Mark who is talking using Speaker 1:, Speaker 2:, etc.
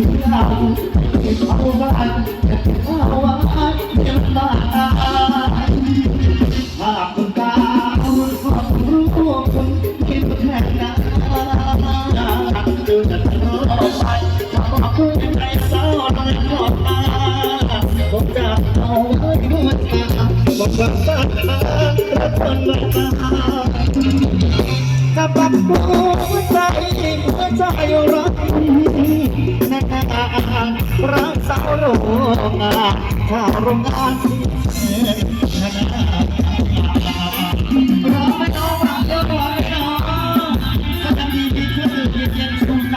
Speaker 1: จะมาทำทำข้ามาเด้ออยากรู้เด้อว่าภายลายจะมาขอให้เป็นคนที่มาดีถ้าเปลี่ยนกันเมื่ออาจตั้งหลังไม่ยอมกินได้ที่เราที่เขาบ้านเอาไว้ยังบ้านถ้าคุณตาคุณขอบรู้คุณคิดแค่ไหนดูจะทะเลาะไปขอบคุณใจเศร้าในขอบตาผมจะเอาไว้ดูตาบอกว่าตาและคนละตากับปับหัวใจหัวใจรักน รักสาวโรงงานชาวโรงงานที่ร้องไม่น้องรักเยอะกว่าไม่น้องก็จะมีดีขึ้นดีเย็นชุ่มใจ